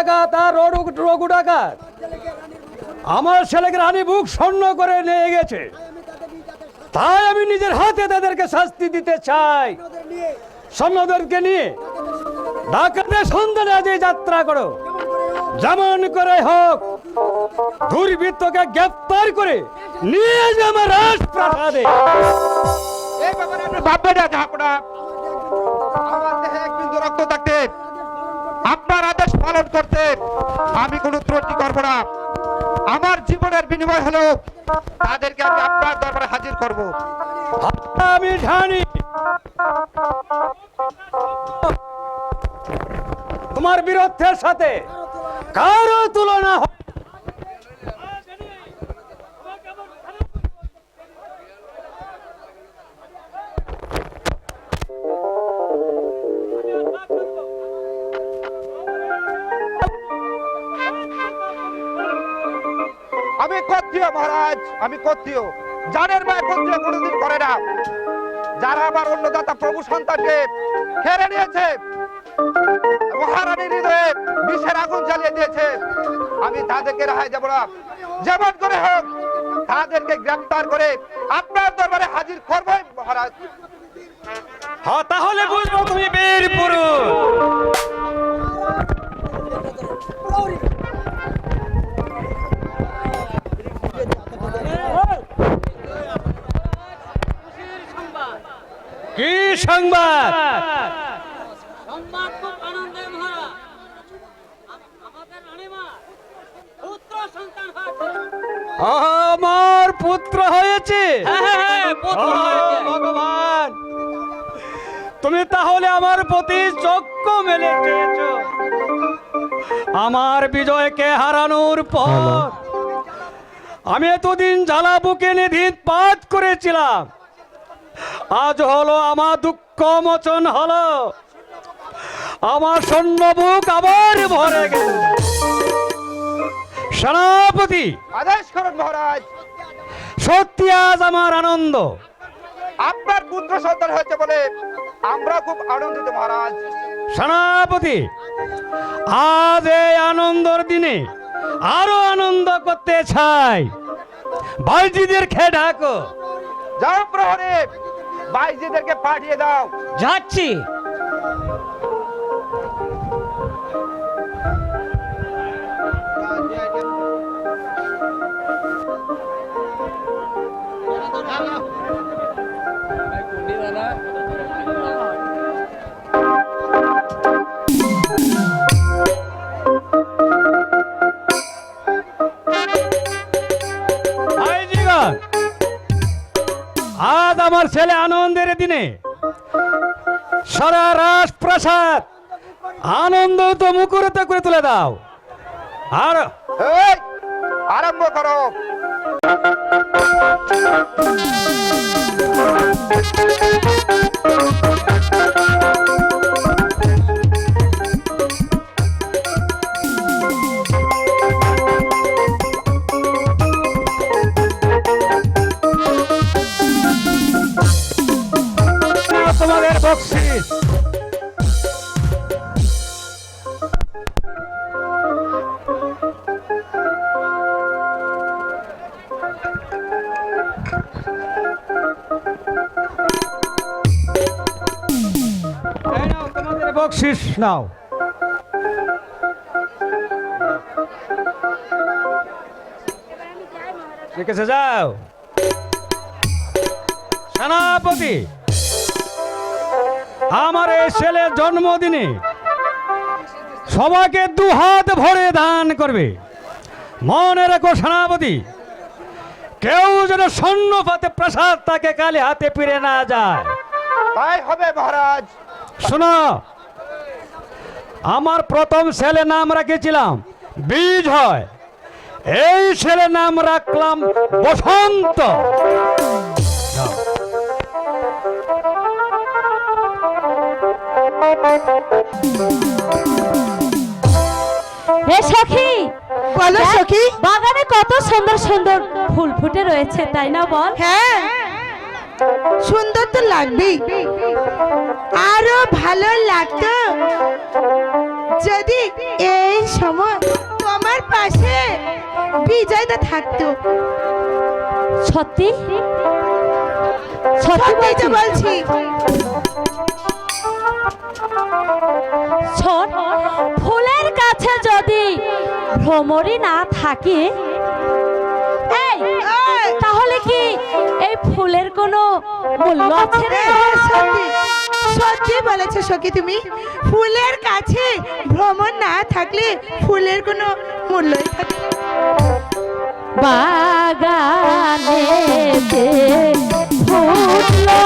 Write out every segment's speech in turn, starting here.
ডাকাত আর রঘু ডাকাত আমার ছেলেকে রানী বুক স্বর্ণ করে নিয়ে গেছে। তাই আমি নিজের হাতে তাদেরকে শাস্তি দিতে চাই। সৈন্যদেরকে নিয়ে ডাকাতের সন্ধানে আজ যাত্রা করো। যেমন করে হোক, দুর্বৃত্তকে গ্রেপ্তার করে নিয়ে যে আমার রাজপ্রাসাদে। এই ব্যাপারে আপনি ভাববেন না আপনার আদেশ পালন করতে আমি কোনো ত্রুটি করব না। আমার জীবনের বিনিময় হলো তাদেরকে আমি আপনার দরবারে হাজির করব। আমি জানি তোমার বীরত্বের সাথে কারও তুলনা ক্ষত্রিয় মহারাজ? আমি ক্ষত্রিয় জানের ক্ষত্রিয় কোনোদিন করে না। যারা অন্নদাতা প্রভু সন্তানকে খেড়ে নিয়েছে মহারানীর হৃদয়ে বিষের আগুন জ্বালিয়ে দিয়েছে, আমি তাদেরকে রেহাই দেব না। যেমন করে হোক, তাদেরকে গ্রেফতার করে আপনার দরবারে হাজির করবই মহারাজ। হ্যাঁ তাহলে বুঝব তুমি বীর পুরুষ। সন্তান হয়েছে। আমার পুত্র হয়েছে। হ্যাঁ, হ্যাঁ, হ্যাঁ, হয়েছে। ভগবান। তুমি তাহলে আমার প্রতি চক্ষু মেলে আমার বিজয়কে হারানোর পর আমি এতদিন জ্বালা বুকে নিধিত পাত করেছিলাম। আজ হলো আমার দুঃখ মোচন হলো। আমার সৈন্য বুক আবার ভরে গেল। সেনাপতি আদেশ করুন মহারাজ। সত্যি আজ আমার আনন্দ। আপনার পুত্র সন্তান হয়েছে বলে আমরা খুব আনন্দিত মহারাজ। সেনাপতি আজ এই আনন্দর দিনে আরও আনন্দ করতে চাই। বাইজিদের খেয়ে ডাকো। যাও প্রহরে বাইজিদেরকে পাঠিয়ে দাও। যাচ্ছি। আজ আমার ছেলে আনন্দের দিনে সারা রাজপ্রাসাদ আনন্দ তো মুখরিত করে তুলে দাও। আর আরম্ভ করো। Thank বকশিস তোমাদের বকশিস নাও। ঠিক আছে যাও। সেনাপতি। আমার এই ছেলের জন্মদিনে সবাইকে দু হাত ভরে দান করবে। মনে রেখো সেনাপতি কেউ যেন স্বর্ণ পাতে প্রসাদ তাকে কালে হাতে ফিরে না যায়। তাই হবে মহারাজ। শোনো আমার প্রথম ছেলে নাম রেখেছিলাম বীজ হয়। এই ছেলে নাম রাখলাম বসন্ত। হে সখী! বলো সখী। বাগানে কত সুন্দর সুন্দর ফুল ফুটে রয়েছে তাই না বল? হ্যাঁ। সুন্দর তো লাগবেই। আরও ভালো লাগতো যদি এই সময় তোমার পাশে বিজয়দা থাকতো। সত্যি? সত্যি বলছি। শোন ফুলের কাছে যদি ভ্রমরই না থাকে! তাহলে কি এই ফুলের কোনো মূল্য আছে রে সত্যি বলেছ সখী তুমি। ফুলের কাছে ভ্রমণ না থাকলে ফুলের কোনো মূল্যই থাকে বাগানে ফুটলো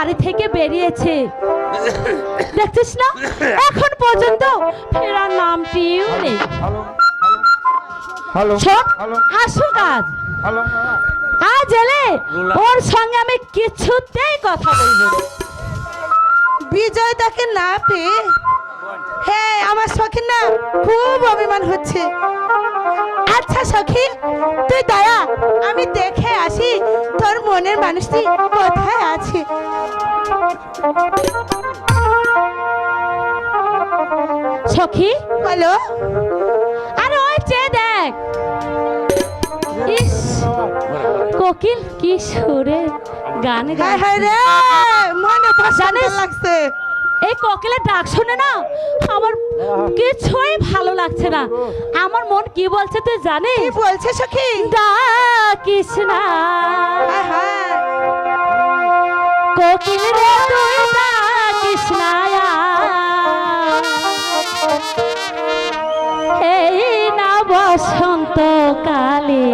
বাড়ি থেকে বেরিয়েছে। দেখছিস না? এখন পর্যন্ত ফেরার নামটিও নেই। হ্যালো আসুক আজ হ্যালো আজ এলে ওর সঙ্গে আমি কিছুতেই কথা বলব বিজয় তাকে না পেয়ে হ্যাঁ আমার সখীর না খুব অভিমান হচ্ছে। আচ্ছা সখী তুই দয়া আমি দেখে আসি তোর মনের মানুষটি কোথায় আছে। সখী বলো। আরে ওই চেয়ে দেখ। ইস কোকিল কি সুরে গান গায় হ্যাঁ রে মনে জানিস? লাগছে। এই কোকিলের ডাক শুনে না আমার কিছুই ভালো লাগছে না। আমার মন কি বলছে তুই কি বলছে সখী? ডাকিস না হ্যাঁ হ্যাঁ কোকিল রে তুই ডাকিস না এই না বসন্ত কালে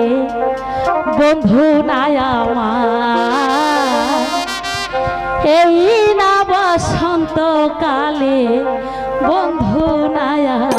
বন্ধু নাই আমার। কালে বন্ধু নাই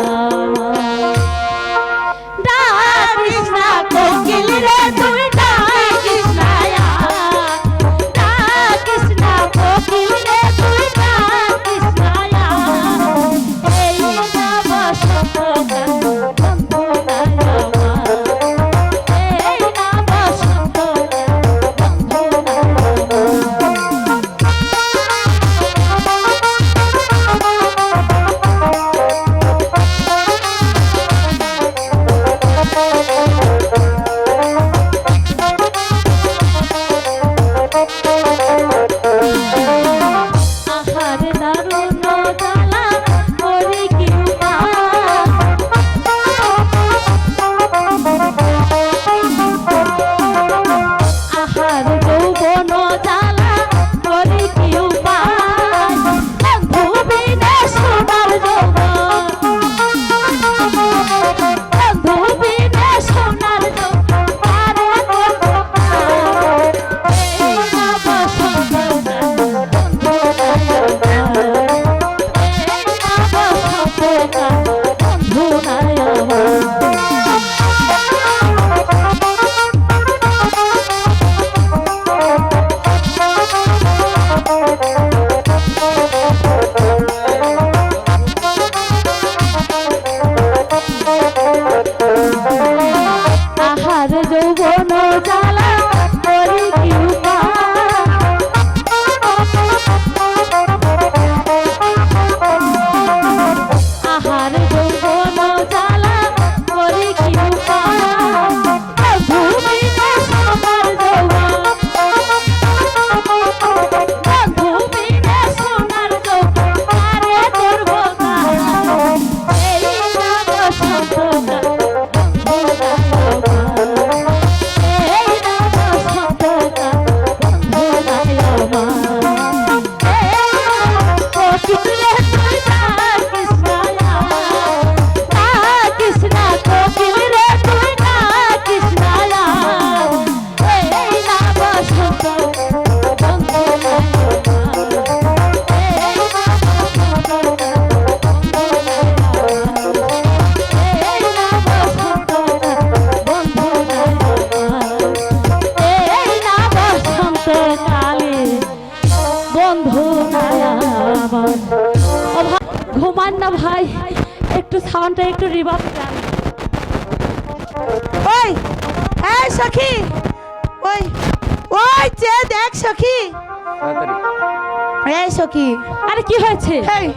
সখী আরে কি হয়েছে? এই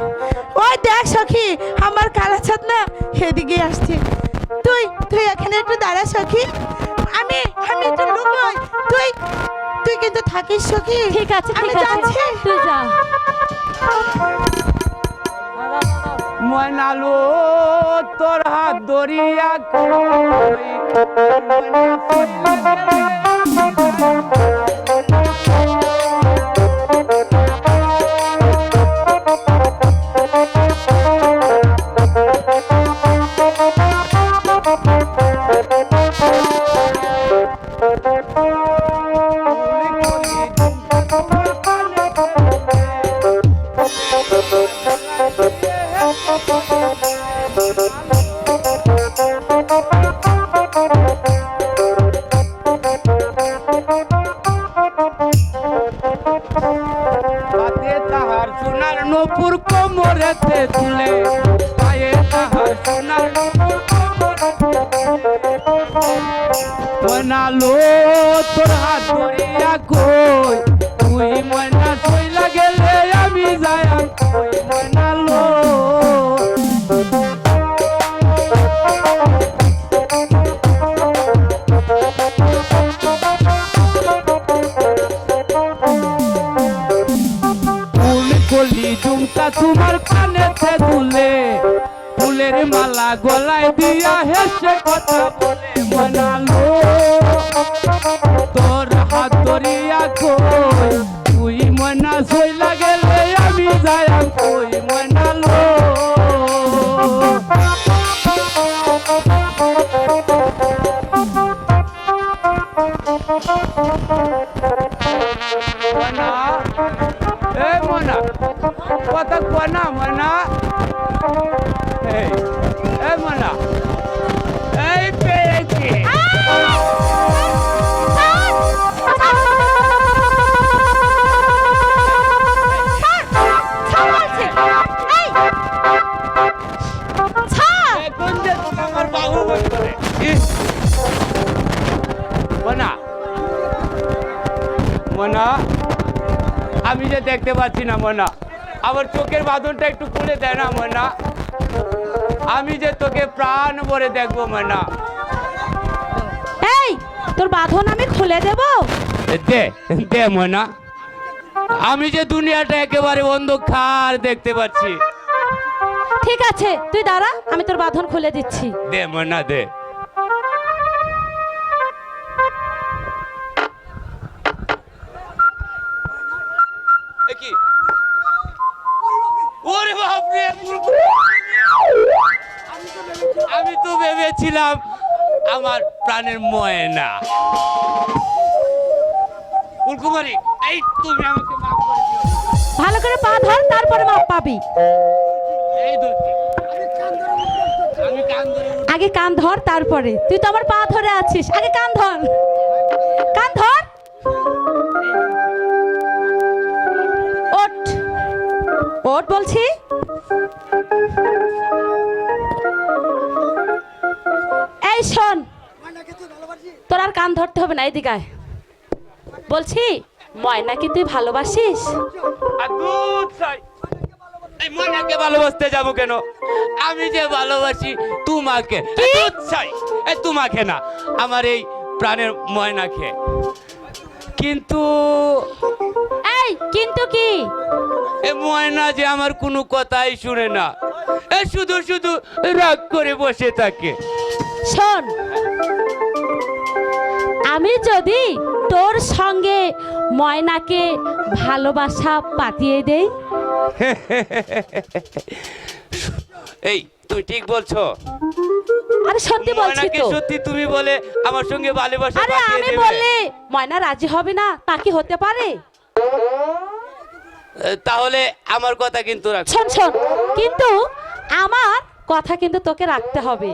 ওই দেখ সখী আমার কালা ছাদ না এদিকে আসছে। তুই তুই এখানে একটু দাঁড়া সখী। আমি আমি একটু লুকোই। তুই তুই কিন্তু থাকিস সখী। ঠিক আছে আমি ঠিক আছে। যাচ্ছি। তুই যা। ময়নালো তোর হাত দরিয়া কই? ময়না পইলা হাতে তাহার সোনার নপুর কোমরেতে তুলে। পায়ে তাহার সোনার মনালো তোর হাত ধরিয়া কই? তুই ময়না সই লাগে আমি যায় গলায় দিয়া হেসে কথা পাচ্ছি না মনা। আমার চোখের বাঁধনটা একটু খুলে দেয় না মনা। আমি যে তোকে প্রাণ ভরে দেখব মনা। এই তোর বাঁধন আমি খুলে দেব? দে দে মনা। আমি যে দুনিয়াটা একেবারে অন্ধকার দেখতে পাচ্ছি। ঠিক আছে তুই দাঁড়া আমি তোর বাঁধন খুলে দিচ্ছি। দে মনা দে। আমি তো ভেবেছিলাম আমার প্রাণের ময়না। ফুলকুমারী এই তুমি আমাকে মাফ করে দিও। ভালো করে পা ধর তারপরে মাপ পাবি। এই ধরছি। আমি কান ধরে আগে কান ধর তারপরে। তুই তো আমার পা ধরে আছিস। আগে কান ধর। কান ধর। ওট ওট বলছি। এই শোন তোর আর কান ধরতে হবে না এদিকে আয়। বলছি ময়নাকে তুই ভালোবাসিস? ময়নাকে ভালোবাসতে যাব কেন? আমি যে ভালোবাসি তোমাকে। তোমাকে না আমার এই প্রাণের ময়নাকে। কিন্তু এই কিন্তু কি? এ ময়না যে আমার কোনো কথাই শুনে না। এ শুধু শুধু রাগ করে বসে থাকে। শোন আমি যদি তোর সঙ্গে ময়নাকে ভালোবাসা পাতিয়ে দেই? এই তুই ঠিক বলছো? আরে সত্যি বলছি তো। সত্যি তুমি বলে আমার সঙ্গে ভালোবাসা আরে আমি বললে ময়না রাজি হবে না তা কি হতে পারে? তাহলে আমার কথা কিন্তু রাখ। শোন শোন কিন্তু আমার কথা কিন্তু তোকে রাখতে হবে।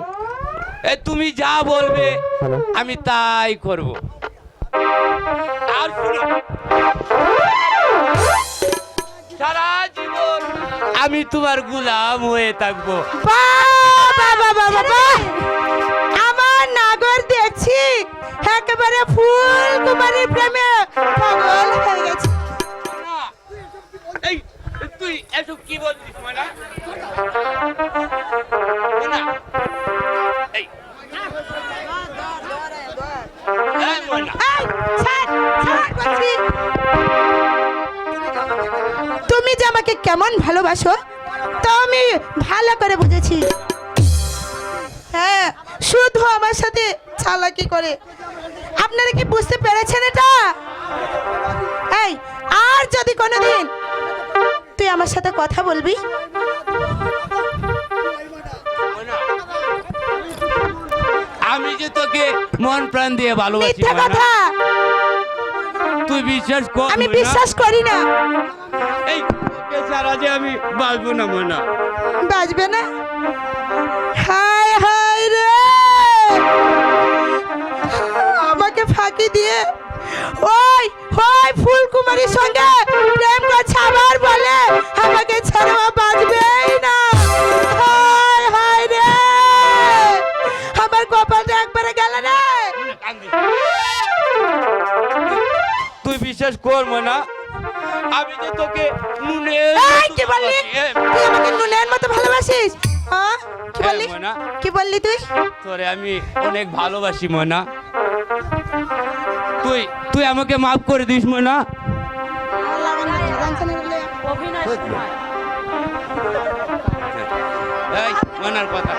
এ তুমি যা বলবে আমি তাই করব। আর শুনো। সারা জীবন আমি তোমার গুলাম হয়ে থাকব। বাবা বাবা বাবা আমার নাগর দেখছি একেবারে ফুল তোমার প্রেমে পাগল হয়ে গেছে। তুই কি বলছিস। তুমি যে আমাকে কেমন ভালোবাসো, তা আমি ভালো করে বুঝেছি। হ্যাঁ শুধু আমার সাথে চালাকি করে। আপনারা কি বুঝতে পেরেছেন এটা? এই, আর যদি কোনোদিন তুই আমার সাথে কথা বলবি? আমি যে তোকে মন প্রাণ দিয়ে ভালোবাসি মিথ্যা কথা! তুই বিশ্বাস কর আমি বিশ্বাস করি না। এই তোকে ছাড়া যে আমি বাঁচবো না ময়না বাজবে না? হায় হায় রে! আমাকে ফাঁকি দিয়ে ওই ওই ফুলকুমারীর সঙ্গে প্রেম করছে আবার বলে আমাকে ছাড়া বাঁচবেই না। হায় হায় রে। আমার কপালটা একবারে গেল রে। তুই বিশ্বাস কর না আমি তো তোকে নুনে এই, কি বললি? তুই আমাকে নুনের মতো ভালোবাসিস? হ্যাঁ কি বললি? কি বললি তুই? তোরে আমি অনেক ভালোবাসি ময়না। তুই তুই আমাকে মাফ করে দিস ময়না। ময়নার কথা।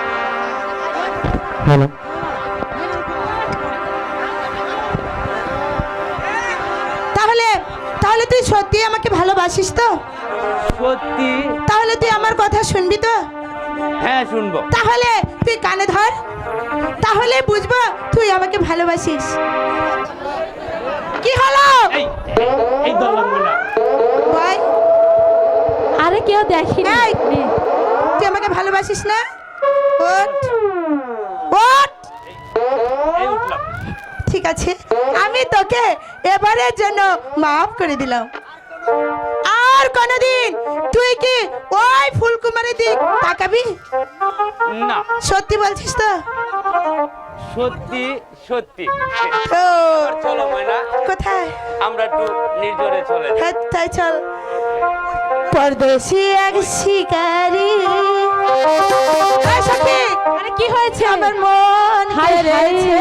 তাহলে তাহলে তুই সত্যি আমাকে ভালোবাসিস তো? সত্যি? তাহলে তুই আমার কথা শুনবি তো? হ্যাঁ শুনব। তাহলে তুই কানে ধর। তাহলে বুঝব তুই আমাকে ভালোবাসিস। কি হলো? এই ভাই। আরে কেউ দেখেনি! তুই আমাকে ভালোবাসিস না? ওঠ। ওঠ। ঠিক আছে আমি তোকে এবারের জন্য মাফ করে দিলাম। আর কোনদিন তুই কি ওই ফুলকুমারি দিক তাকাবি? না। সত্যি বলছিস তো? সত্যি সত্যি। তো চলো ময়না। কোথায়? আমরা একটু নির্জনে চলে যাই। হ্যাঁ তাই চল। পরদেশি এক শিকারি। আরে কি হয়েছে? আমার মন হায় হায়। কেড়েছে।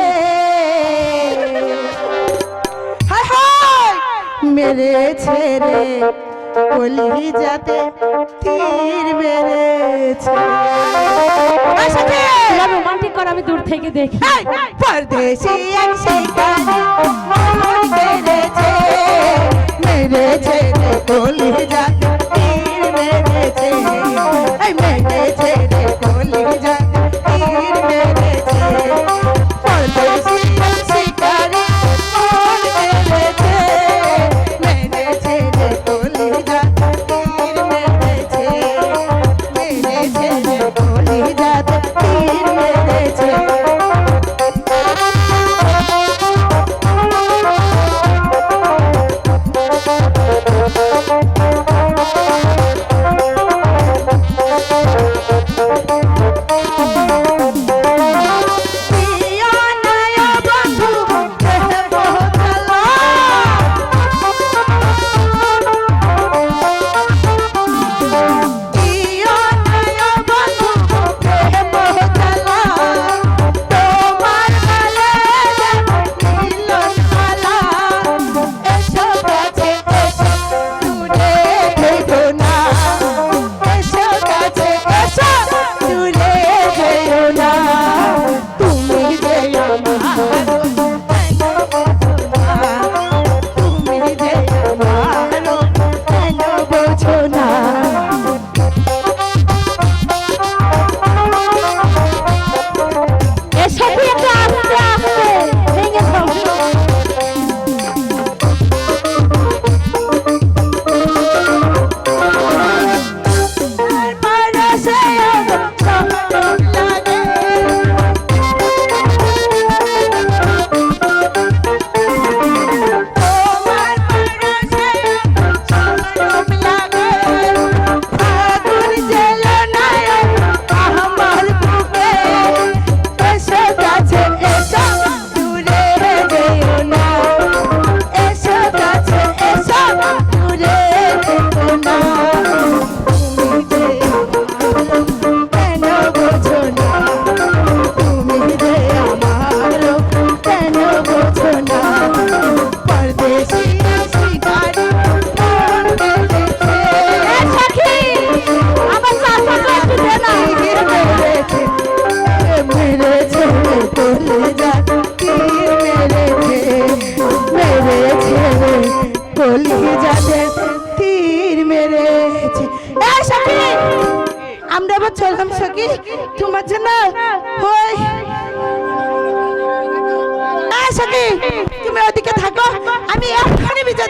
হায় হায় মেরেছে রে। কলি যাতে তীর মেরেছে। কর আমি দূর থেকে দেখি। পরদেশি মেরেছে তীর মেরেছে মেরেছে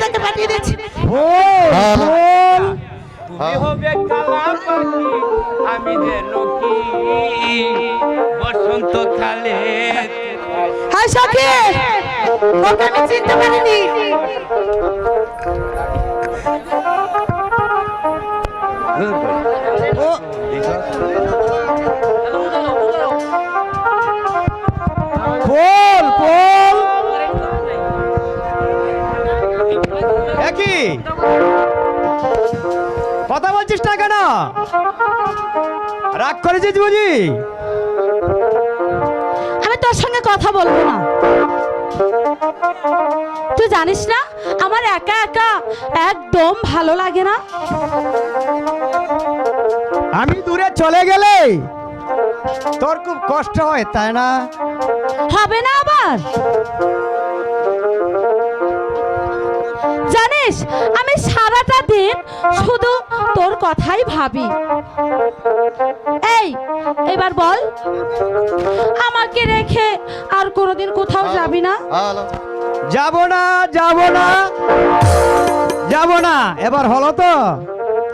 এক্ষুনি পাঠিয়ে পাখি আমি যেন কি? বসন্ত কালে হাই সখী ওকে আমি চিনতে পারিনি। পোল একই কথা বলছিস না কেন? রাগ করেছিস বুঝি? আমি তোর সঙ্গে কথা বলব না। তুই জানিস না আমার একা একা একদম ভালো লাগে না? আমি দূরে চলে গেলে তোর খুব কষ্ট হয় তাই না? হবে না আবার? জানিস? আমি সারাটা দিন শুধু তোর কথাই ভাবি। এই এবার বল আমাকে রেখে আর কোনোদিন কোথাও যাবি না? যাব না যাব না। যাব না এবার হলো তো।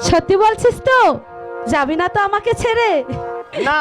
সত্যি বলছিস তো? যাবি না তো আমাকে ছেড়ে? না।